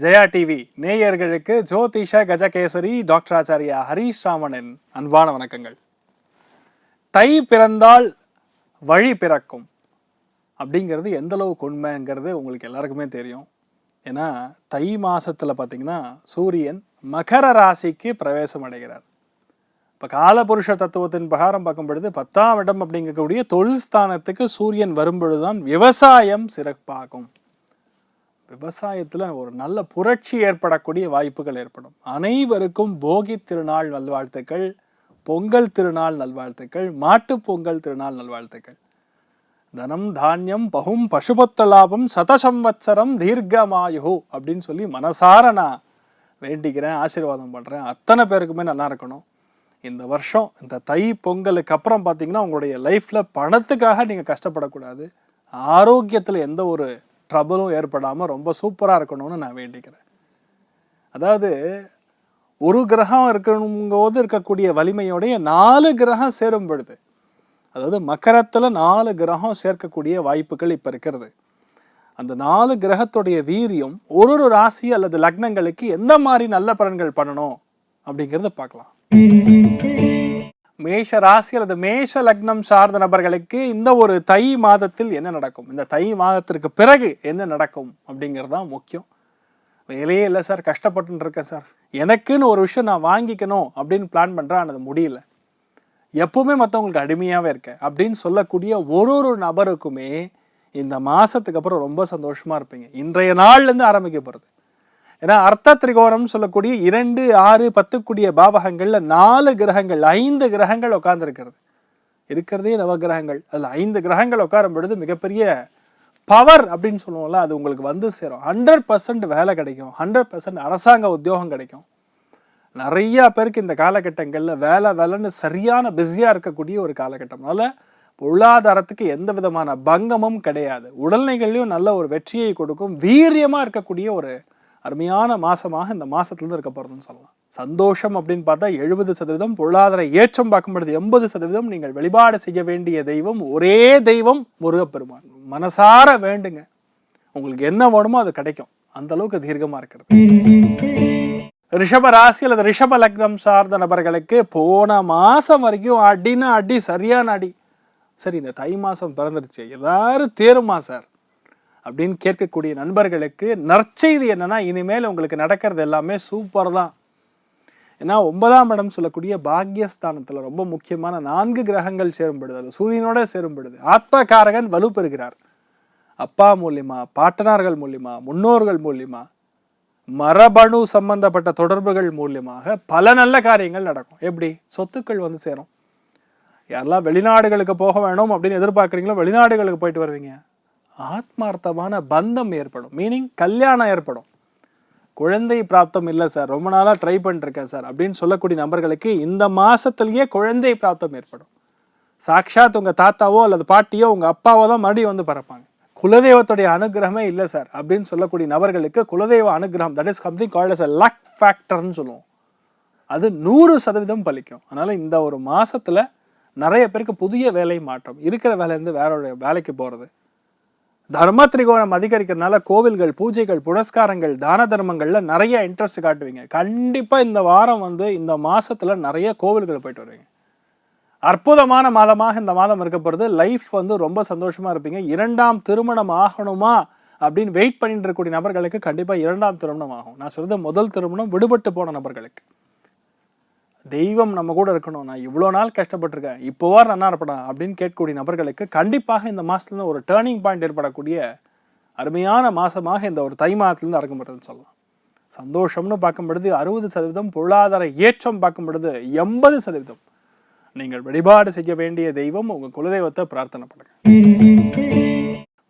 Jaya TV நேயர்களுக்கு ஜோதிஷ Gajakesari doctor Acharya Harish ராமனின் அன்பான வணக்கங்கள். தை பிறந்தால் வழி பிறக்கும் அப்படிங்கிறது எந்த அளவுக்கு உண்மைங்கிறது உங்களுக்கு எல்லாருக்குமே தெரியும். ஏன்னா தை மாதத்தில் பார்த்தீங்கன்னா சூரியன் மகர ராசிக்கு பிரவேசம் அடைகிறார். இப்போ காலபுருஷ தத்துவத்தின் பிரகாரம் பார்க்கும் பொழுது பத்தாம் இடம் அப்படிங்கக்கூடிய தொழில் ஸ்தானத்துக்கு சூரியன் வரும்பொழுதுதான் விவசாயம் சிறப்பாகும். விவசாயத்தில் ஒரு நல்ல புரட்சி ஏற்படக்கூடிய வாய்ப்புகள் ஏற்படும். அனைவருக்கும் போகி திருநாள் நல்வாழ்த்துக்கள் பொங்கல் திருநாள் நல்வாழ்த்துக்கள் மாட்டு பொங்கல் திருநாள் நல்வாழ்த்துக்கள். தனம் தானியம் பகும் பசுபத்த லாபம் சதசம்வத்சரம் தீர்க்கமாயு அப்படின்னு சொல்லி மனசார நான் வேண்டிக்கிறேன் ஆசீர்வாதம் பண்ணுறேன் அத்தனை பேருக்குமே நல்லா இருக்கணும். இந்த வருஷம் இந்த தை பொங்கலுக்கு அப்புறம் பார்த்தீங்கன்னா உங்களுடைய லைஃப்பில் பணத்துக்காக நீங்கள் கஷ்டப்படக்கூடாது. ஆரோக்கியத்தில் எந்த ஒரு ட்ரபுளும் ஏற்படாமல் ரொம்ப சூப்பராக இருக்கணும்னு நான் வேண்டிக்கிறேன். அதாவது ஒரு கிரகம் இருக்கணும்போது இருக்கக்கூடிய வலிமையோடைய நாலு கிரகம் சேரும் பொழுது அதாவது மக்கரத்தில் நாலு கிரகம் சேர்க்கக்கூடிய வாய்ப்புகள் இப்போ இருக்கிறது. அந்த நாலு கிரகத்துடைய வீரியம் ஒரு ஒரு ராசி அல்லது லக்னங்களுக்கு எந்த மாதிரி நல்ல பலன்கள் பண்ணணும் அப்படிங்கிறத பார்க்கலாம். மேஷ ராசி அல்லது மேஷ லக்னம் சார்ந்த நபர்களுக்கு இந்த ஒரு தை மாதத்தில் என்ன நடக்கும்? இந்த தை மாதத்திற்கு பிறகு என்ன நடக்கும் அப்படிங்கிறது தான் முக்கியம். வேலையே இல்லை சார் கஷ்டப்பட்டு இருக்கேன் சார். எனக்குன்னு ஒரு விஷயம் நான் வாங்கிக்கணும் அப்படின்னு பிளான் பண்ணுறேன் ஆனால் அது முடியல. எப்பவுமே மற்றவங்களுக்கு அடிமையாகவே இருக்கேன் அப்படின்னு சொல்லக்கூடிய ஒரு ஒரு நபருக்குமே இந்த மாதத்துக்கு அப்புறம் ரொம்ப சந்தோஷமாக இருப்பீங்க. இன்றைய நாள்லேருந்து ஆரம்பிக்க போகிறது ஏன்னா அர்த்த திரிகோணம் சொல்லக்கூடிய இரண்டு ஆறு பத்துக்குடிய பாவகங்கள்ல நாலு கிரகங்கள் ஐந்து கிரகங்கள் உட்கார்ந்துருக்கிறது. இருக்கிறதே நவகிரகங்கள். அதில் ஐந்து கிரகங்கள் உட்காரும் பொழுது மிகப்பெரிய பவர் அப்படின்னு சொல்லுவோம்ல அது உங்களுக்கு வந்து சேரும். ஹண்ட்ரட் பர்சன்ட் வேலை கிடைக்கும். ஹண்ட்ரட் பர்சன்ட் அரசாங்க உத்தியோகம் கிடைக்கும். நிறைய பேருக்கு இந்த காலகட்டங்களில் வேலை வேலைன்னு சரியான பிஸியாக இருக்கக்கூடிய ஒரு காலகட்டம்னால பொருளாதாரத்துக்கு எந்த விதமான பங்கமும் கிடையாது. உடல்நிலைகள்லையும் நல்ல ஒரு வெற்றியை கொடுக்கும். வீரியமாக இருக்கக்கூடிய ஒரு அருமையான மாசமாக இந்த மாதத்துலேருந்து இருக்க போகிறதுன்னு சொல்லலாம். சந்தோஷம் அப்படின்னு பார்த்தா எழுபது சதவீதம் பொருளாதார ஏற்றம் பார்க்கும்பொழுது எண்பது சதவீதம் நீங்கள் வழிபாடு செய்ய வேண்டிய தெய்வம் ஒரே தெய்வம் முருகப்பெருமான். மனசார வேண்டுங்க. உங்களுக்கு என்ன வேணுமோ அது கிடைக்கும். அந்த அளவுக்கு தீர்க்கமாக இருக்கிறது. ரிஷப ராசி அல்லது ரிஷப லக்னம் சார்ந்த நபர்களுக்கு போன மாசம் வரைக்கும் அடின்னா அடி சரியான அடி. சரி இந்த தை மாசம் பிறந்துருச்சு. ஏதாவது தேருமா சார் அப்படின்னு கேட்கக்கூடிய நண்பர்களுக்கு நற்செய்தி என்னன்னா இனிமேல் உங்களுக்கு நடக்கிறது எல்லாமே சூப்பர் தான் ஏன்னா ஒன்பதாம் இடம் சொல்லக்கூடிய பாக்யஸ்தானத்தில் ரொம்ப முக்கியமான நான்கு கிரகங்கள் சேரும்படுது. அது சூரியனோட சேரும்படுது. ஆத்மகாரகன் வலுப்பெறுகிறார் அப்பா மூலியமா பாட்டனார்கள் மூலியமா முன்னோர்கள் மூலியமா மரபணு சம்பந்தப்பட்ட தொடர்புகள் மூலியமாக பல நல்ல காரியங்கள் நடக்கும். எப்படி? சொத்துக்கள் வந்து சேரும். யாரெல்லாம் வெளிநாடுகளுக்கு போக வேணும் அப்படின்னு எதிர்பார்க்குறீங்களோ வெளிநாடுகளுக்கு போயிட்டு வருவீங்க. ஆத்மார்த்தமான பந்தம் ஏற்படும். மீனிங் கல்யாணம் ஏற்படும். குழந்தை பிராப்தம் இல்லை சார். ரொம்ப நாளாக ட்ரை பண்ணிருக்கேன் சார். அப்படின்னு சொல்லக்கூடிய நபர்களுக்கு இந்த மாதத்துலேயே குழந்தை பிராப்தம் ஏற்படும். சாக்ஷாத் உங்கள் தாத்தாவோ அல்லது பாட்டியோ உங்கள் அப்பாவோ தான் மறுபடியும் வந்து பறப்பாங்க. குலதெய்வத்துடைய அனுகிரகமே இல்லை சார். அப்படின்னு சொல்லக்கூடிய நபர்களுக்கு குலதெய்வ அனுகிரகம் that is something called as a luck ஃபேக்டர்னு சொல்லுவோம். அது நூறு சதவீதம் பலிக்கும். அதனால் இந்த ஒரு மாதத்தில் நிறைய பேருக்கு புதிய வேலை மாற்றம். இருக்கிற வேலையிலேருந்து வேற ஒரு வேலைக்கு போகிறது தர்ம திரிகோணம் அதிகரிக்கிறதுனால கோவில்கள் பூஜைகள் புனஸ்காரங்கள் தான தர்மங்கள்ல நிறைய இன்ட்ரெஸ்ட் காட்டுவீங்க. கண்டிப்பா இந்த வாரம் வந்து இந்த மாசத்துல நிறைய கோவில்கள் போயிட்டு வருவீங்க. அற்புதமான மாதமாக இந்த மாதம் இருக்க போகிறது லைஃப் வந்து ரொம்ப சந்தோஷமா இருப்பீங்க. இரண்டாம் திருமணம் ஆகணுமா அப்படின்னு வெயிட் பண்ணிட்டு இருக்கக்கூடிய நபர்களுக்கு கண்டிப்பா இரண்டாம் திருமணம் ஆகும். நான் சொல்றது முதல் திருமணம் விடுபட்டு போன நபர்களுக்கு. தெய்வம் நம்ம கூட இருக்கணும். நான் இவ்வளோ நாள் கஷ்டப்பட்டிருக்கேன். இப்போவா நல்லா இருப்படா அப்படின்னு கேட்கக்கூடிய நபர்களுக்கு கண்டிப்பாக இந்த மாசத்துல ஒரு டேர்னிங் பாயிண்ட் ஏற்படக்கூடிய அருமையான மாசமாக இந்த ஒரு தை மாதத்துலேருந்து இறங்கும்படுதுன்னு சொல்லலாம். சந்தோஷம்னு பார்க்கும் பொழுது அறுபது சதவீதம் பொருளாதார ஏற்றம் பார்க்கும் பொழுது எண்பது சதவீதம். நீங்கள் வழிபாடு செய்ய வேண்டிய தெய்வம் உங்க குலதெய்வத்தை பிரார்த்தனை பண்ணுங்க.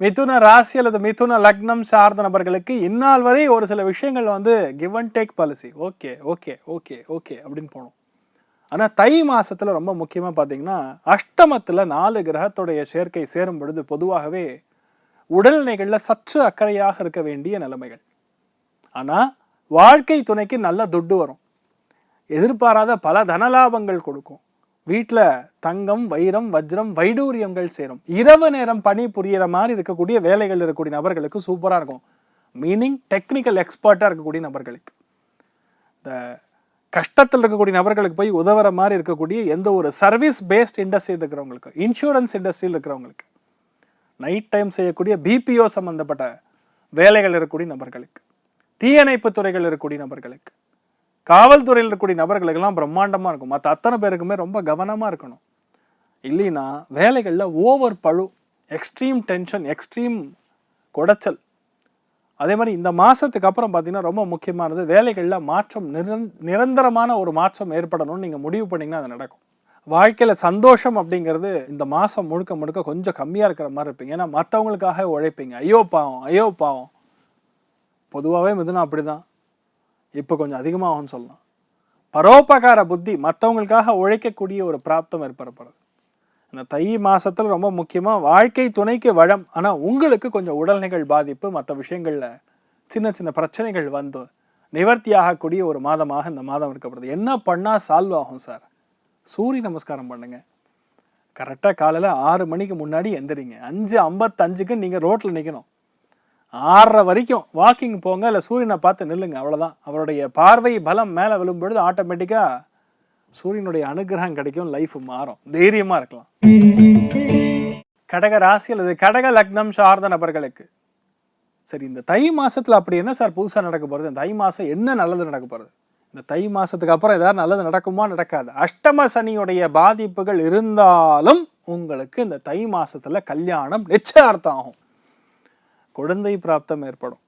மிதுன ராசி அல்லது மிதுன லக்னம் சார்ந்த நபர்களுக்கு இந்நாள் வரை ஒரு சில விஷயங்கள் வந்து give and take policy okay okay okay okay அப்படின்னு போனோம் ஆனால் தை மாதத்தில் ரொம்ப முக்கியமாக பார்த்தீங்கன்னா அஷ்டமத்தில் நாலு கிரகத்துடைய சேர்க்கை சேரும் பொழுது பொதுவாகவே உடல்நிலைகளில் சற்று அக்கறையாக இருக்க வேண்டிய நிலைமைகள். ஆனால் வாழ்க்கை துணைக்கு நல்ல துட்டு வரும். எதிர்பாராத பல தனலாபங்கள் கொடுக்கும். வீட்டில் தங்கம் வைரம் வஜ்ரம் வைடூரியங்கள் சேரும். இரவு நேரம் பணி புரியிற மாதிரி இருக்கக்கூடிய வேலைகள் இருக்கக்கூடிய நபர்களுக்கு சூப்பராக இருக்கும். மீனிங் டெக்னிக்கல் எக்ஸ்பர்ட்டாக இருக்கக்கூடிய நபர்களுக்கு. இந்த கஷ்டத்தில் இருக்கக்கூடிய நபர்களுக்கு போய் உதவுற மாதிரி இருக்கக்கூடிய எந்த ஒரு சர்வீஸ் பேஸ்ட் இண்டஸ்ட்ரியில் இருக்கிறவங்களுக்கு இன்சூரன்ஸ் இண்டஸ்ட்ரியில் இருக்கிறவங்களுக்கு நைட் டைம் செய்யக்கூடிய பிபிஓ சம்மந்தப்பட்ட வேலைகள் இருக்கக்கூடிய நபர்களுக்கு தீயணைப்பு துறைகள் இருக்கக்கூடிய நபர்களுக்கு காவல்துறையில் இருக்கக்கூடிய நபர்களுக்கெல்லாம் பிரம்மாண்டமாக இருக்கும். மற்ற அத்தனை பேருக்குமே ரொம்ப கவனமாக இருக்கணும். இல்லைன்னா வேலைகளில் ஓவர் பழு எக்ஸ்ட்ரீம் டென்ஷன் எக்ஸ்ட்ரீம் குடைச்சல். அதே மாதிரி இந்த மாதத்துக்கு அப்புறம் பார்த்தீங்கன்னா ரொம்ப முக்கியமானது வேலைகளில் மாற்றம் நிரந் நிரந்தரமான ஒரு மாற்றம் ஏற்படணும்னு நீங்கள் முடிவு பண்ணிங்கன்னா அது நடக்கும். வாழ்க்கையில் சந்தோஷம் அப்படிங்கிறது இந்த மாதம் முழுக்க முழுக்க கொஞ்சம் கம்மியாக இருக்கிற மாதிரி இருப்பீங்க. ஏன்னா மற்றவங்களுக்காக உழைப்பீங்க. ஐயோ பாவம் ஐயோ பாவம். பொதுவாகவே மிதுனா அப்படி தான் இப்போ கொஞ்சம் அதிகமாகும்னு சொல்லலாம். பரோபகார புத்தி மற்றவங்களுக்காக உழைக்கக்கூடிய ஒரு பிராப்தம் ஏற்படப்படுது இந்த தை மாதத்தில் ரொம்ப முக்கியமாக வாழ்க்கை துணைக்கு வளம். ஆனால் உங்களுக்கு கொஞ்சம் உடல்நிகள் பாதிப்பு மற்ற விஷயங்களில் சின்ன சின்ன பிரச்சனைகள் வந்து நிவர்த்தி ஆகக்கூடிய ஒரு மாதமாக இந்த மாதம் இருக்கப்படுது. என்ன பண்ணால் சால்வ் ஆகும் சார்? சூரிய நமஸ்காரம் பண்ணுங்கள் கரெக்டாக காலையில் ஆறு மணிக்கு முன்னாடி எந்திரிங்க. அஞ்சு ஐம்பத்தஞ்சுக்கு நீங்கள் ரோட்டில் நிற்கணும் ஆறரை வரைக்கும் வாக்கிங் போங்க இல்லை சூரியனை பார்த்து நில்லுங்க. அவ்வளோதான் அவருடைய பார்வை பலம் மேலே விழும்பொழுது ஆட்டோமேட்டிக்காக சூரியனுடைய அனுகிரகம் கிடைக்கும் லைஃப் மாறும். தைரியமாக இருக்கலாம். கடக ராசி அல்லது கடக லக்னம் சார்ந்த நபர்களுக்கு. சரி இந்த தை மாசத்துல அப்படி என்ன சார் புதுசாக நடக்க போகிறது இந்த தை மாதம் என்ன நல்லது நடக்க போகிறது இந்த தை மாசத்துக்கு அப்புறம் ஏதாவது நல்லது நடக்குமா நடக்காது? அஷ்டம சனியுடைய பாதிப்புகள் இருந்தாலும் உங்களுக்கு இந்த தை மாசத்துல கல்யாணம் நிச்சயார்த்தம் ஆகும். குழந்தை பிராப்தம் ஏற்படும்.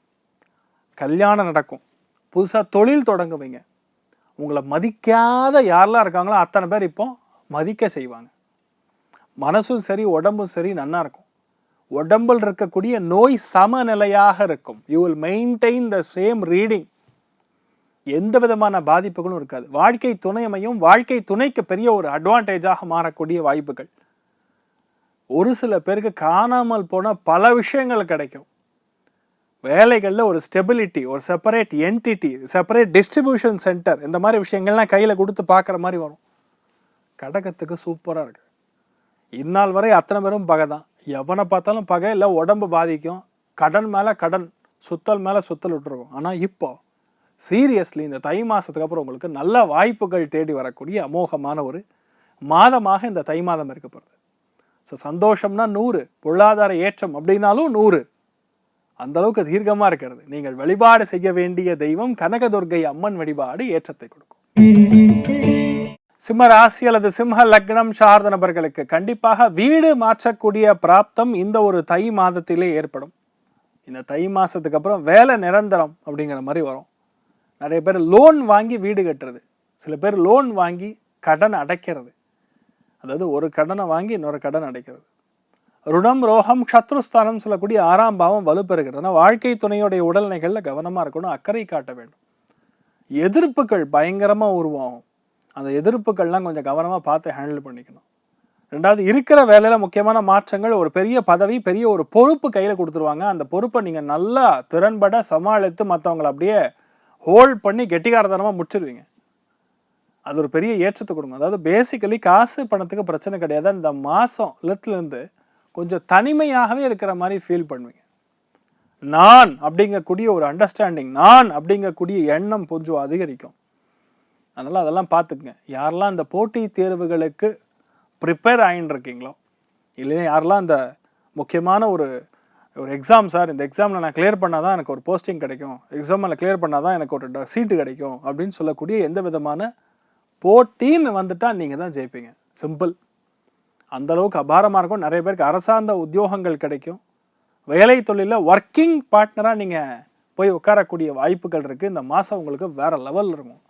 கல்யாணம் நடக்கும். புதுசாக தொழில் தொடங்குவீங்க. உங்களை மதிக்காத யாரெல்லாம் இருக்காங்களோ அத்தனை பேர் இப்போ மதிக்க செய்வாங்க. மனசும் சரி உடம்பும் சரி நன்னா இருக்கும். உடம்பில் இருக்கக்கூடிய நோய் சமநிலையாக இருக்கும். You will maintain the same reading எந்த விதமான பாதிப்புகளும் இருக்காது. வாழ்க்கை துணையமையும் வாழ்க்கை துணைக்கு பெரிய ஒரு அட்வான்டேஜாக மாறக்கூடிய வாய்ப்புகள். ஒரு சில பேருக்கு காணாமல் போன பல விஷயங்கள் கிடைக்கும். வேலைகளில் ஒரு ஸ்டெபிலிட்டி ஒரு separate entity separate distribution centre இந்த மாதிரி விஷயங்கள்லாம் கையில் கொடுத்து பார்க்குற மாதிரி வரும். கடகத்துக்கு சூப்பராக இருக்கு. இந்நாள் வரை அத்தனை பேரும் பகை தான். எவனை பார்த்தாலும் பகை இல்லை உடம்பு பாதிக்கும். கடன் மேலே கடன் சுத்தல் மேலே சுத்தல் விட்டுருக்கும் ஆனால் இப்போ சீரியஸ்லி இந்த தை மாதத்துக்கு அப்புறம் உங்களுக்கு நல்ல வாய்ப்புகள் தேடி வரக்கூடிய அமோகமான ஒரு மாதமாக இந்த தை மாதம் இருக்கப்படுது ஸோ சந்தோஷம்னா நூறு பொருளாதார ஏற்றம் அப்படின்னாலும் நூறு. அந்த அளவுக்கு தீர்க்கமா இருக்கிறது. நீங்கள் வழிபாடு செய்ய வேண்டிய தெய்வம் கனகதுர்கை அம்மன் வழிபாடு ஏற்றத்தை கொடுக்கும். சிம்ம ராசி அல்லது சிம்ம லக்னம் சார்ந்த நபர்களுக்கு கண்டிப்பாக வீடு மாற்றக்கூடிய பிராப்தம் இந்த ஒரு தை மாதத்திலே ஏற்படும். இந்த தை மாசத்துக்கு அப்புறம் வேலை நிரந்தரம் அப்படிங்கிற மாதிரி வரும். நிறைய பேர் லோன் வாங்கி வீடு கட்டுறது. சில பேர் லோன் வாங்கி கடன் அடைக்கிறது. அதாவது ஒரு கடனை வாங்கி இன்னொரு கடன் அடைக்கிறது. ருணம் ரோகம் சத்ருஸ்தானம் சொல்லக்கூடிய ஆறாம் பாவம் வலுப்பெறுகிறது. வாழ்க்கை துணையுடைய உடல்நிலைகளில் கவனமாக இருக்கணும் அக்கறை காட்ட வேண்டும். எதிர்ப்புகள் பயங்கரமாக உருவாகும். அந்த எதிர்ப்புகள்லாம் கொஞ்சம் கவனமாக பார்த்து ஹேண்டில் பண்ணிக்கணும். ரெண்டாவது இருக்கிற வேலையில் முக்கியமான மாற்றங்கள் ஒரு பெரிய பதவி பெரிய ஒரு பொறுப்பு கையில் கொடுத்துருவாங்க. அந்த பொறுப்பை நீங்கள் நல்லா திறன்பட சமாளித்து மற்றவங்களை அப்படியே ஹோல்ட் பண்ணி கெட்டிக்காரத்தனமாக முடிச்சிருவீங்க. அது ஒரு பெரிய ஏற்றத்தை கொடுங்க அதாவது பேசிக்கலி காசு பணத்துக்கு பிரச்சனை கிடையாது. அந்த மாதம் இருந்து கொஞ்சம் தனிமையாகவே இருக்கிற மாதிரி ஃபீல் பண்ணுவீங்க. நான் அப்படிங்கக்கூடிய ஒரு அண்டர்ஸ்டாண்டிங் நான் அப்படிங்கக்கூடிய எண்ணம் கொஞ்சம் அதிகரிக்கும். அதனால் அதெல்லாம் பார்த்துக்குங்க. யாரெல்லாம் இந்த போட்டி தேர்வுகளுக்கு ப்ரிப்பேர் ஆகின்னு இருக்கீங்களோ இல்லைன்னா யாரெல்லாம் இந்த முக்கியமான ஒரு ஒரு எக்ஸாம் சார் இந்த எக்ஸாமில் நான் கிளியர் பண்ணால் தான் எனக்கு ஒரு போஸ்டிங் கிடைக்கும். எக்ஸாமில் கிளியர் பண்ணால் தான் எனக்கு ஒரு சீட்டு கிடைக்கும். அப்படின்னு சொல்லக்கூடிய எந்த விதமான போட்டின்னு வந்துட்டால் நீங்கள் தான் ஜெயிப்பீங்க. சிம்பிள் அந்த அளவுக்கு அபாரமாக இருக்கும். நிறைய பேருக்கு அரசாந்த உத்தியோகங்கள் கிடைக்கும். வேலை தொழிலில் ஒர்க்கிங் பார்ட்னராக நீங்கள் போய் உட்காரக்கூடிய வாய்ப்புகள் இருக்குது இந்த மாதம் உங்களுக்கு வேறு லெவலில் இருக்கும்.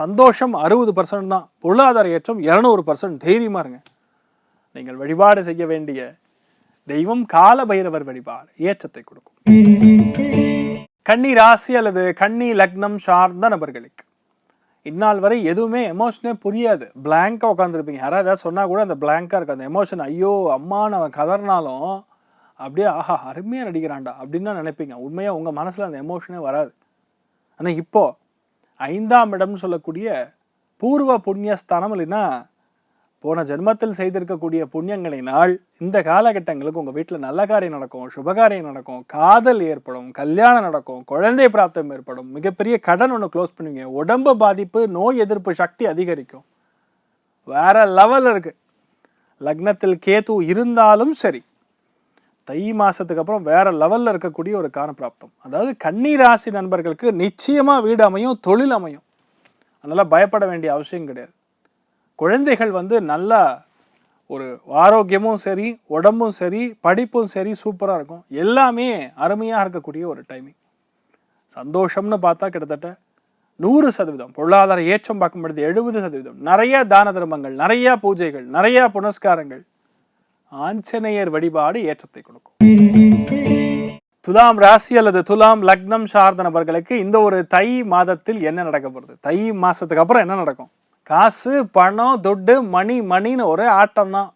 சந்தோஷம் அறுபது பர்சன்ட் தான். பொருளாதார ஏற்றம் இரநூறு பர்சன்ட் தைரியமாக இருங்க. நீங்கள் வழிபாடு செய்ய வேண்டிய தெய்வம் கால பைரவர் வழிபாடு ஏற்றத்தை கொடுக்கும். கன்னி ராசி அல்லது கன்னி லக்னம் சார்ந்த நபர்களுக்கு இந்நாள் வரை எதுவுமே எமோஷனே புரியாது. பிளாங்காக உட்காந்துருப்பீங்க யாராவது ஏதாவது சொன்னால் கூட அந்த பிளாங்காக இருக்குது. அந்த எமோஷன் ஐயோ அம்மான்னு அவன் கதறினாலும் அப்படியே ஆஹா அருமையாக நடிக்கிறான்டா அப்படின்னு தான் நினைப்பீங்க. உண்மையாக உங்கள் மனசில் அந்த எமோஷனே வராது. ஆனால் இப்போது ஐந்தாம் இடம்னு சொல்லக்கூடிய பூர்வ புண்ணியஸ்தானம் இல்லைன்னா போன ஜென்மத்தில் செய்திருக்கக்கூடிய புண்ணியங்களினால் இந்த காலகட்டங்களுக்கு உங்கள் வீட்டில் நல்ல காரியம் நடக்கும் சுபகாரியம் நடக்கும் காதல் ஏற்படும் கல்யாணம் நடக்கும் குழந்தை பிராப்தம் ஏற்படும் மிகப்பெரிய கடன் ஒன்று க்ளோஸ் பண்ணுவீங்க. உடம்பு பாதிப்பு நோய் எதிர்ப்பு சக்தி அதிகரிக்கும். வேற லெவல் இருக்குது லக்னத்தில் கேது இருந்தாலும் சரி தை மாதத்துக்கு அப்புறம் வேற லெவலில் இருக்கக்கூடிய ஒரு கான பிராப்தம். அதாவது கன்னி ராசி நண்பர்களுக்கு நிச்சயமாக வீடு அமையும் தொழில் அமையும். அதனால் பயப்பட வேண்டிய அவசியம் கிடையாது. குழந்தைகள் வந்து நல்லா ஒரு ஆரோக்கியமும் சரி உடம்பும் சரி படிப்பும் சரி சூப்பராக இருக்கும். எல்லாமே அருமையாக இருக்கக்கூடிய ஒரு டைமிங் சந்தோஷம்னு பார்த்தா கிட்டத்தட்ட நூறு சதவீதம். பொருளாதார ஏற்றம் பார்க்கும் பொழுது எழுபது சதவீதம். நிறைய தான தர்மங்கள் நிறைய பூஜைகள் நிறைய புனஸ்காரங்கள் ஆஞ்சநேயர் வழிபாடு ஏற்றத்தை கொடுக்கும். துலாம் ராசி அல்லது துலாம் லக்னம் சார்ந்த நபர்களுக்கு இந்த ஒரு தை மாதத்தில் என்ன நடக்க போகிறது தை மாசத்துக்கு அப்புறம் என்ன நடக்கும்? காசு பணம் துட்டு மணி மணின்னு ஒரே ஆட்டம் தான்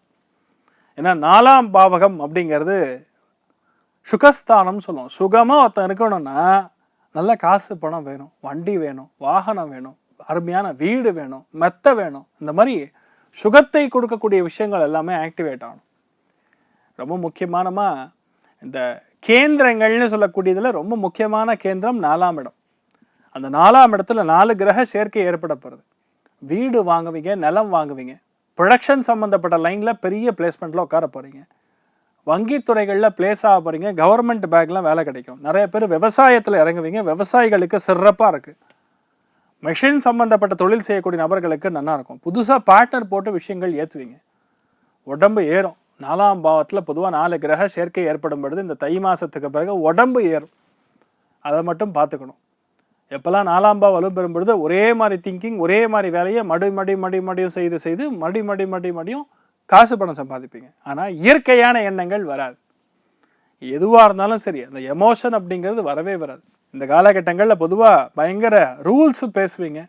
ஏன்னா நாலாம் பாவகம் அப்படிங்கிறது சுகஸ்தானம்னு சொல்லுவோம். சுகமாக ஒருத்தன் இருக்கணும்னா நல்ல காசு பணம் வேணும். வண்டி வேணும். வாகனம் வேணும். அருமையான வீடு வேணும். மெத்த வேணும். இந்த மாதிரி சுகத்தை கொடுக்கக்கூடிய விஷயங்கள் எல்லாமே ஆக்டிவேட் ஆகணும். ரொம்ப முக்கியமானமா இந்த கேந்திரங்கள்னு சொல்லக்கூடியதில் ரொம்ப முக்கியமான கேந்திரம் நாலாம் இடம். அந்த நாலாம் இடத்துல நாலு கிரக சேர்க்கை ஏற்பட போகிறது வீடு வாங்குவீங்க நிலம் வாங்குவீங்க. ப்ரொடக்ஷன் சம்மந்தப்பட்ட லைனில் பெரிய பிளேஸ்மெண்ட்டில் உட்கார போகிறீங்க வங்கித்துறைகளில் பிளேஸ் ஆக போகிறீங்க கவர்மெண்ட் பேக்லாம் வேலை கிடைக்கும். நிறைய பேர் விவசாயத்தில் இறங்குவீங்க விவசாயிகளுக்கு சிறப்பாக இருக்குது மெஷின் சம்மந்தப்பட்ட தொழில் செய்யக்கூடிய நபர்களுக்கு நல்லா இருக்கும். புதுசாக பார்ட்னர் போட்டு விஷயங்கள் ஏற்றுவீங்க உடம்பு ஏறும். நாலாம் பாவத்தில் பொதுவாக நாலு கிரக சேர்க்கை ஏற்படும் பொழுது இந்த தை மாதத்துக்கு பிறகு உடம்பு ஏறும். அதை மட்டும் பார்த்துக்கணும். எப்போல்லாம் நாலாம் பாவம் வலு பெறும் பொழுது ஒரே மாதிரி திங்கிங் ஒரே மாதிரி வேலையை மடி மடி மடி மடியும் செய்து செய்து மடி மடி மடி மடியும் காசு பணம் சம்பாதிப்பீங்க. ஆனால் இயற்கையான எண்ணங்கள் வராது. எதுவாக இருந்தாலும் சரி அந்த எமோஷன் அப்படிங்கிறது வரவே வராது. இந்த காலகட்டங்களில் பொதுவாக பயங்கர ரூல்ஸ் பேசுவீங்க.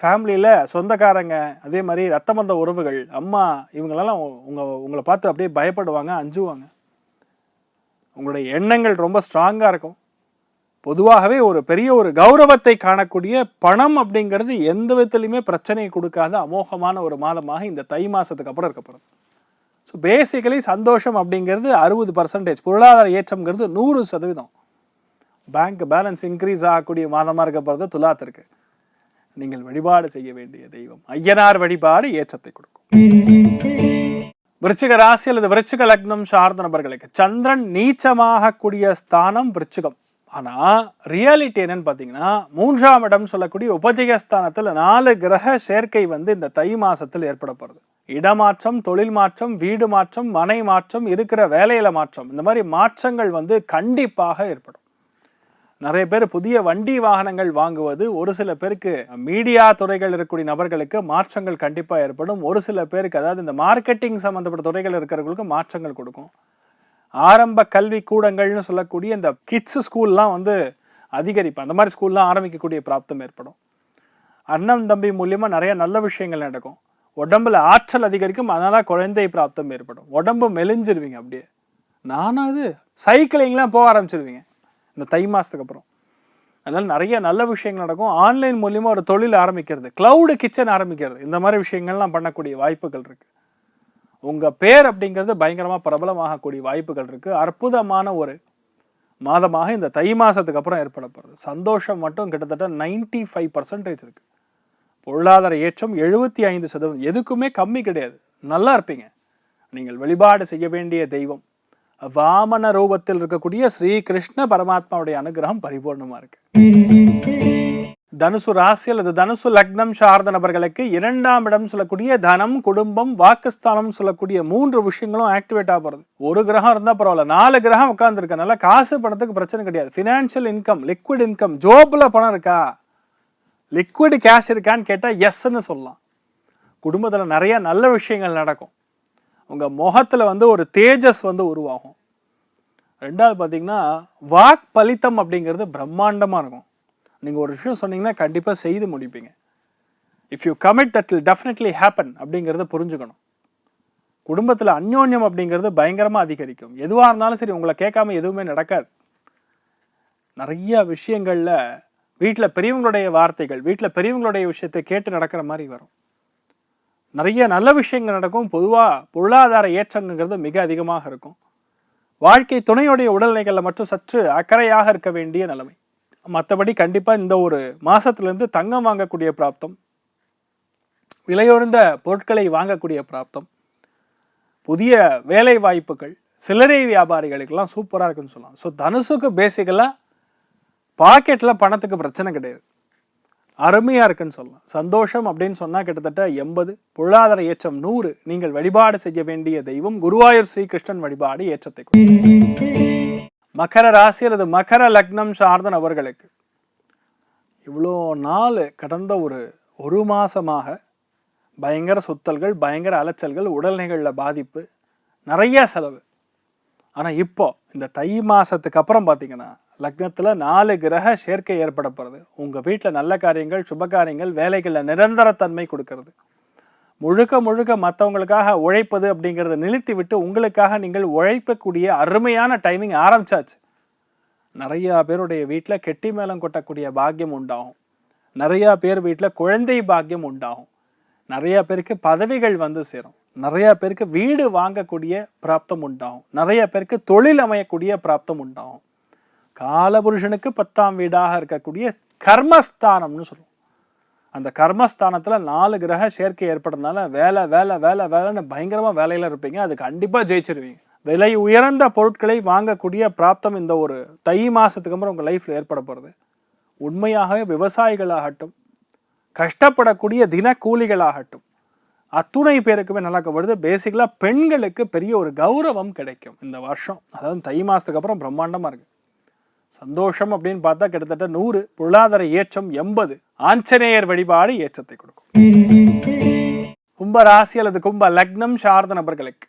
ஃபேமிலியில் சொந்தக்காரங்க அதே மாதிரி ரத்த பந்த உறவுகள் அம்மா இவங்களெல்லாம் உங்கள் உங்களை பார்த்து அப்படியே பயப்படுவாங்க அஞ்சுவாங்க. உங்களுடைய எண்ணங்கள் ரொம்ப ஸ்ட்ராங்காக இருக்கும். பொதுவாகவே ஒரு பெரிய ஒரு கௌரவத்தை காணக்கூடிய பணம் அப்படிங்கிறது எந்த விதத்துலையுமே பிரச்சனையை கொடுக்காத அமோகமான ஒரு மாதமாக இந்த தை மாதத்துக்கு அப்புறம் இருக்க போகிறது ஸோ பேசிக்கலி சந்தோஷம் அப்படிங்கிறது அறுபது பர்சன்டேஜ் பொருளாதார ஏற்றம்ங்கிறது நூறு சதவீதம். பேங்க் பேலன்ஸ் இன்க்ரீஸ் ஆகக்கூடிய மாதமாக இருக்க போகிறது துலாத்திற்கு. நீங்கள் வழிபாடு செய்ய வேண்டிய தெய்வம். ஐயனார் வழிபாடு ஏற்றத்தை கொடுக்கும். விருச்சிக ராசி அல்லது விருச்சிக லக்னம் சார்ந்த நபர்களுக்கு சந்திரன் நீச்சமாகக்கூடிய ஸ்தானம் விருச்சிகம். ஆனால் ரியாலிட்டி என்னன்னு பார்த்தீங்கன்னா மூன்றாம் இடம் சொல்லக்கூடிய உபஜயஸ்தானத்தில் நாலு கிரக சேர்க்கை வந்து இந்த தை மாசத்தில் ஏற்பட போகிறது இடமாற்றம் தொழில் மாற்றம் வீடு மாற்றம் மனை மாற்றம் இருக்கிற வேலையில மாற்றம். இந்த மாதிரி மாற்றங்கள் வந்து கண்டிப்பாக ஏற்படும். நிறைய பேர் புதிய வண்டி வாகனங்கள் வாங்குவது ஒரு சில பேருக்கு மீடியா துறைகள் இருக்கக்கூடிய நபர்களுக்கு மாற்றங்கள் கண்டிப்பாக ஏற்படும். ஒரு சில பேருக்கு அதாவது இந்த மார்க்கெட்டிங் சம்மந்தப்பட்ட துறைகள் இருக்கிறவங்களுக்கு மாற்றங்கள் கொடுக்கும். ஆரம்ப கல்வி கூடங்கள்னு சொல்லக்கூடிய இந்த கிட்ஸ் ஸ்கூல்லாம் வந்து அதிகரிப்பு. அந்த மாதிரி ஸ்கூல்லாம் ஆரம்பிக்கக்கூடிய பிராப்தம் ஏற்படும். அண்ணன் தம்பி மூலியமாக நிறைய நல்ல விஷயங்கள் நடக்கும். உடம்புல ஆற்றல் அதிகரிக்கும் அதனால் குழந்தை பிராப்தம் ஏற்படும். உடம்பு மெலிஞ்சிருவீங்க அப்படியே. நானாவது சைக்கிளிங்லாம் போக ஆரம்பிச்சிருவீங்க. இந்த தை மாதத்துக்கு அப்புறம். அதனால் நிறைய நல்ல விஷயங்கள் நடக்கும். ஆன்லைன் மூலியமாக ஒரு தொழில் ஆரம்பிக்கிறது. க்ளவுடு கிச்சன் ஆரம்பிக்கிறது. இந்த மாதிரி விஷயங்கள்லாம் பண்ணக்கூடிய வாய்ப்புகள் இருக்குது உங்கள் பேர் அப்படிங்கிறது பயங்கரமாக பிரபலமாகக்கூடிய வாய்ப்புகள் இருக்கு. அற்புதமான ஒரு மாதமாக இந்த தை மாதத்துக்கு அப்புறம் ஏற்பட போகிறது சந்தோஷம் மட்டும் கிட்டத்தட்ட 95% ஃபைவ் பர்சன்டேஜ் இருக்கு. பொருளாதார ஏற்றம் எழுபத்தி ஐந்து சதவீதம். எதுக்குமே கம்மி கிடையாது. நல்லா இருப்பீங்க. நீங்கள் வழிபாடு செய்ய வேண்டிய தெய்வம். வாமன ரூபத்தில் இருக்கக்கூடிய ஸ்ரீ கிருஷ்ண பரமாத்மாவுடைய அனுகிரகம் பரிபூர்ணமா இருக்கு. தனுசு ராசி அல்லது தனுசு லக்னம் சார்ந்த நபர்களுக்கு இரண்டாம் இடம் சொல்லக்கூடிய தனம் குடும்பம் வாக்குஸ்தானம் சொல்லக்கூடிய மூன்று விஷயங்களும் ஆக்டிவேட் ஆக போகிறது ஒரு கிரகம் இருந்தால் பரவாயில்ல. நாலு கிரகம் உட்காந்துருக்கனால காசு பணத்துக்கு பிரச்சனை கிடையாது. ஃபினான்ஷியல் இன்கம் லிக்விட் இன்கம் ஜோப்ல பணம் இருக்கா? லிக்விட் கேஷ் இருக்கான்னு கேட்டால் எஸ்ன்னு சொல்லலாம். குடும்பத்தில் நிறைய நல்ல விஷயங்கள் நடக்கும். உங்கள் முகத்தில் வந்து ஒரு தேஜஸ் வந்து உருவாகும். ரெண்டாவது பார்த்தீங்கன்னா வாக் பலித்தம் அப்படிங்கிறது பிரம்மாண்டமாக இருக்கும். நீங்கள் ஒரு விஷயம் சொன்னீங்கன்னா கண்டிப்பாக செய்து முடிப்பீங்க. If you commit that will definitely happen அப்படிங்கிறத புரிஞ்சுக்கணும். குடும்பத்தில் அந்யோன்யம் அப்படிங்கிறது பயங்கரமாக அதிகரிக்கும். எதுவாக இருந்தாலும் சரி உங்களை கேட்காம எதுவுமே நடக்காது. நிறைய விஷயங்களில் வீட்டில் பெரியவங்களுடைய வார்த்தைகள் வீட்டில் பெரியவங்களுடைய விஷயத்தை கேட்டு நடக்கிற மாதிரி வரும். நிறைய நல்ல விஷயங்கள் நடக்கும். பொதுவாக பொருளாதார ஏற்றங்கிறது மிக அதிகமாக இருக்கும். வாழ்க்கை துணையுடைய உடல்நிலைகளில் மட்டும் சற்று அக்கறையாக இருக்க வேண்டிய நிலைமை. மற்றபடி கண்டிப்பாக இந்த ஒரு மாதத்துலேருந்து தங்கம் வாங்கக்கூடிய பிராப்தம் விலையுறந்த பொருட்களை வாங்கக்கூடிய பிராப்தம் புதிய வேலை வாய்ப்புகள் சில்லறை வியாபாரிகளுக்கெல்லாம் சூப்பராக இருக்குன்னு சொல்லலாம். ஸோ தனுசுக்கு பேசிக்கலாக பாக்கெட்டில் பணத்துக்கு பிரச்சனை கிடையாது. அருமையாக இருக்குன்னு சொல்லலாம். சந்தோஷம் அப்படின்னு சொன்னால் கிட்டத்தட்ட எண்பது பொருளாதார ஏற்றம் நூறு நீங்கள் வழிபாடு செய்ய வேண்டிய தெய்வம் குருவாயூர் ஸ்ரீகிருஷ்ணன் வழிபாடு ஏற்றத்தை கொடுக்கும். மகர ராசி அல்லது மகர லக்னம் சார்ந்த நபர்களுக்கு இவ்வளோ நாள் கடந்த ஒரு ஒரு மாதமாக பயங்கர சுத்தல்கள் பயங்கர அலைச்சல்கள் உடல்நிலைகளில் பாதிப்பு நிறையா செலவு. ஆனால் இப்போ இந்த தை மாதத்துக்கு அப்புறம் பார்த்தீங்கன்னா லக்னத்தில் நாலு கிரக சேர்க்கை ஏற்பட போகிறது உங்கள் வீட்டில் நல்ல காரியங்கள் சுப காரியங்கள் வேலைகளில் நிரந்தரத்தன்மை கொடுக்கறது. முழுக்க முழுக்க மற்றவங்களுக்காக உழைப்பது அப்படிங்கிறத நிறுத்தி விட்டு உங்களுக்காக நீங்கள் உழைக்கக்கூடிய அருமையான டைமிங் ஆரம்பிச்சாச்சு. நிறையா பேருடைய வீட்டில் கெட்டி மேளம் கொட்டக்கூடிய பாக்கியம் உண்டாகும். நிறையா பேர் வீட்டில் குழந்தை பாக்கியம் உண்டாகும். நிறையா பேருக்கு பதவிகள் வந்து சேரும். நிறையா பேருக்கு வீடு வாங்கக்கூடிய பிராப்தம் உண்டாகும். நிறைய பேருக்கு தொழில் அமையக்கூடிய பிராப்தம் உண்டாகும். காலபுருஷனுக்கு பத்தாம் வீடாக இருக்கக்கூடிய கர்மஸ்தானம்னு சொல்லுவோம். அந்த கர்மஸ்தானத்தில் நாலு கிரக சேர்க்கை ஏற்படுறதுனால வேலை வேலை வேலை வேலைன்னு பயங்கரமாக வேலையில் இருப்பீங்க. அது கண்டிப்பாக ஜெயிச்சிருவீங்க. விலை உயர்ந்த பொருட்களை வாங்கக்கூடிய பிராப்தம் இந்த ஒரு தை மாதத்துக்கு அப்புறம் உங்கள் லைஃப்பில் ஏற்பட போகிறது உண்மையாகவே விவசாயிகளாகட்டும் கஷ்டப்படக்கூடிய தினக்கூலிகளாகட்டும் அத்துணை பேருக்குமே நல்லா வருது பேசிக்கலாக பெண்களுக்கு பெரிய ஒரு கௌரவம் கிடைக்கும் இந்த வருஷம். அதாவது தை மாதத்துக்கு அப்புறம் பிரம்மாண்டமாக இருக்குது சந்தோஷம் அப்படின்னு பார்த்தா கிட்டத்தட்ட நூறு பொருளாதார ஏற்றம் எண்பது. ஆஞ்சநேயர் வழிபாடு ஏற்றத்தை கொடுக்கும். கும்ப ராசி அல்லது கும்ப லக்னம் சார்ந்த நபர்களுக்கு.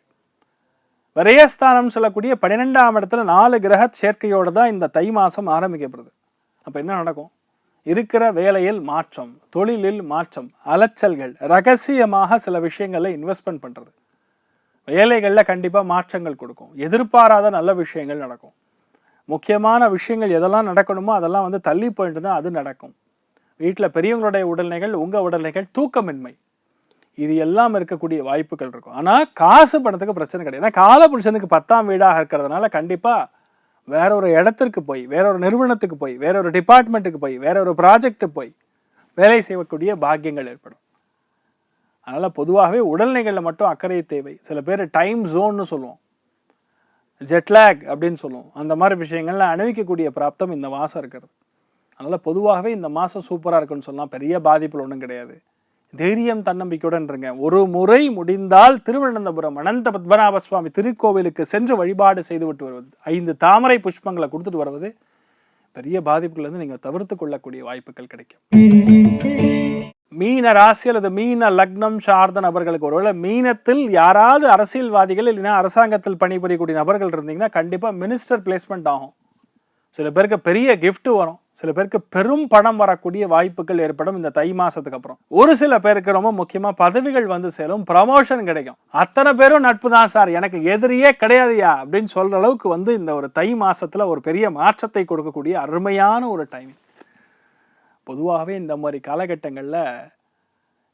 விரயஸ்தானம் சொல்லக்கூடிய பன்னிரெண்டாம் இடத்துல நாலு கிரக சேர்க்கையோடு தான் இந்த தை மாதம் ஆரம்பிக்கப்படுது. அப்போ என்ன நடக்கும்? இருக்கிற வேலையில் மாற்றம் தொழிலில் மாற்றம் அலைச்சல்கள் ரகசியமாக சில விஷயங்களில் இன்வெஸ்ட்மெண்ட் பண்ணுறது வேலைகளில் கண்டிப்பாக மாற்றங்கள் கொடுக்கும். எதிர்பாராத நல்ல விஷயங்கள் நடக்கும். முக்கியமான விஷயங்கள் எதெல்லாம் நடக்கணுமோ அதெல்லாம் வந்து தள்ளி போயிட்டு தான் அது நடக்கும். வீட்டில் பெரியவங்களுடைய உடல்நிலைகள் உங்கள் உடல்நிலைகள் தூக்கமின்மை. இது எல்லாம் இருக்கக்கூடிய வாய்ப்புகள் இருக்கும். ஆனால் காசு பணத்துக்கு பிரச்சனை கிடையாது. ஏன்னா காலபுருஷனுக்கு பத்தாம் வீடாக இருக்கிறதுனால கண்டிப்பாக வேற ஒரு இடத்திற்கு போய் வேற ஒரு நிறுவனத்துக்கு போய் வேற ஒரு டிபார்ட்மெண்ட்டுக்கு போய் வேற ஒரு ப்ராஜெக்ட்டு போய் வேலை செய்யக்கூடிய பாக்கியங்கள் ஏற்படும். அதனால் பொதுவாகவே உடல்நிலைகளில் மட்டும் அக்கறை தேவை. சில பேர் டைம் ஜோன்னு சொல்லுவோம். ஜெட்லாக் அப்படின்னு சொல்லுவோம். அந்த மாதிரி விஷயங்கள்லாம் அணிவிக்கக்கூடிய பிராப்தம் இந்த மாதம் இருக்கிறது. அதனால் பொதுவாகவே இந்த மாதம் சூப்பராக இருக்குன்னு சொல்லலாம் பெரிய பாதிப்புகள் ஒன்றும் கிடையாது. தைரியம் தன்னம்பிக்கையுடன் இருங்க. ஒரு முறை முடிந்தால் திருவனந்தபுரம் அனந்த பத்மநாப சுவாமி திருக்கோவிலுக்கு சென்று வழிபாடு செய்துவிட்டு வருவது. ஐந்து தாமரை புஷ்பங்களை கொடுத்துட்டு வருவது பெரிய பாதிப்புகள்லேருந்து நீங்கள் தவிர்த்து கொள்ளக்கூடிய வாய்ப்புகள் கிடைக்கும். மீன ராசி அல்லது மீன லக்னம் சார்ந்த நபர்களுக்கு ஒருவேளை மீனத்தில் யாராவது அரசியல்வாதிகள் இல்லைன்னா அரசாங்கத்தில் பணிபுரியக்கூடிய நபர்கள் இருந்தீங்கன்னா கண்டிப்பாக மினிஸ்டர் பிளேஸ்மெண்ட் ஆகும். சில பேருக்கு பெரிய கிஃப்ட் வரும். சில பேருக்கு பெரும் பணம் வரக்கூடிய வாய்ப்புகள் ஏற்படும் இந்த தை மாசத்துக்கு அப்புறம். ஒரு சில பேருக்கு ரொம்ப முக்கியமா பதவிகள் வந்து சேரும் ப்ரமோஷன் கிடைக்கும். அத்தனை பேரும் நட்பு தான் சார். எனக்கு எதிரியே கிடையாதுயா? அப்படின்னு சொல்ற அளவுக்கு வந்து இந்த ஒரு தை மாசத்துல ஒரு பெரிய மாற்றத்தை கொடுக்கக்கூடிய அருமையான ஒரு டைமிங் பொதுவாகவே இந்த மாதிரி காலகட்டங்களில்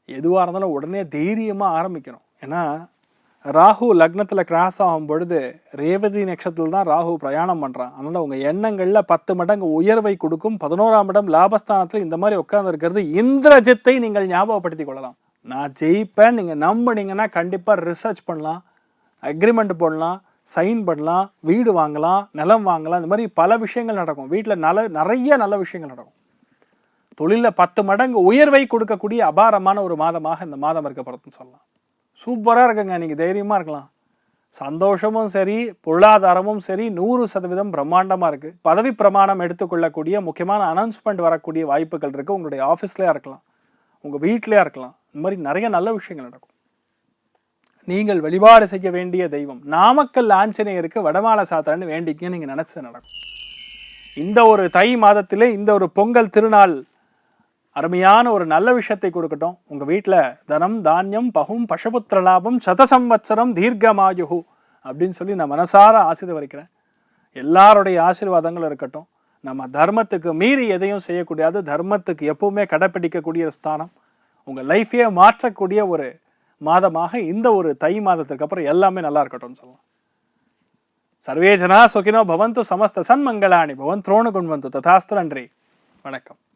எதுவாக இருந்தாலும் உடனே தைரியமாக ஆரம்பிக்கணும். ஏன்னா ராகு லக்னத்தில் கிராஸ் ஆகும் பொழுது ரேவதி நட்சத்திரத்தில் தான் ராகு பிரயாணம் பண்ணுறான் அதனால் உங்கள் எண்ணங்களில் பத்து மடங்கு உயர்வை கொடுக்கும். பதினோராம் இடம் லாபஸ்தானத்தில் இந்த மாதிரி உட்காந்துருக்கிறது இந்திரஜித்தை நீங்கள் ஞாபகப்படுத்தி கொள்ளலாம். நான் ஜெயிப்பேன் நீங்கள் நம்புனீங்கன்னா கண்டிப்பாக ரிசர்ச் பண்ணலாம் அக்ரிமெண்ட் போடலாம் சைன் பண்ணலாம் வீடு வாங்கலாம் நிலம் வாங்கலாம். இந்த மாதிரி பல விஷயங்கள் நடக்கும். வீட்டில் நல்ல நிறைய நல்ல விஷயங்கள் நடக்கும். தொழிலில் பத்து மடங்கு உயர்வை கொடுக்கக்கூடிய அபாரமான ஒரு மாதமாக இந்த மாதம் இருக்க சொல்லலாம். சூப்பராக இருக்குங்க. நீங்கள் தைரியமாக இருக்கலாம். சந்தோஷமும் சரி பொருளாதாரமும் சரி நூறு சதவீதம் பிரம்மாண்டமாக இருக்குது பதவி பிரமாணம் எடுத்துக்கொள்ளக்கூடிய முக்கியமான அனௌன்ஸ்மெண்ட் வரக்கூடிய வாய்ப்புகள் இருக்குது உங்களுடைய ஆஃபீஸ்லேயே இருக்கலாம். உங்கள் வீட்டிலேயே இருக்கலாம். இந்த மாதிரி நிறைய நல்ல விஷயங்கள் நடக்கும். நீங்கள் வழிபாடு செய்ய வேண்டிய தெய்வம். நாமக்கல் ஆஞ்சநேயருக்கு வடமாலை சாத்திரன்னு வேண்டிக்க நீங்கள் நினச்சது நடக்கும். இந்த ஒரு தை மாதத்திலே இந்த ஒரு பொங்கல் திருநாள் அருமையான ஒரு நல்ல விஷயத்தை கொடுக்கட்டும். உங்க வீட்டில் தனம் தானியம் பகும் பசுபுத்திர லாபம் சதசம்வத்சரம் தீர்க்கமாயுகு அப்படின்னு சொல்லி நான் மனசார ஆசீர்வதிக்கிறேன். எல்லாருடைய ஆசீர்வாதங்களும் இருக்கட்டும். நம்ம தர்மத்துக்கு மீறி எதையும் செய்யக்கூடாது. தர்மத்துக்கு எப்பவுமே கடைப்பிடிக்கக்கூடிய ஸ்தானம். உங்கள் லைஃப்பையே மாற்றக்கூடிய ஒரு மாதமாக இந்த ஒரு தை மாதத்துக்கு அப்புறம் எல்லாமே நல்லா இருக்கட்டும்னு சொல்லலாம். சர்வே ஜனா சுகினோ பவந்து சமஸ்த சன்மங்களாணி. பவன் துரோணு குண்வந்து. ததாஸ்து நன்றி. வணக்கம்.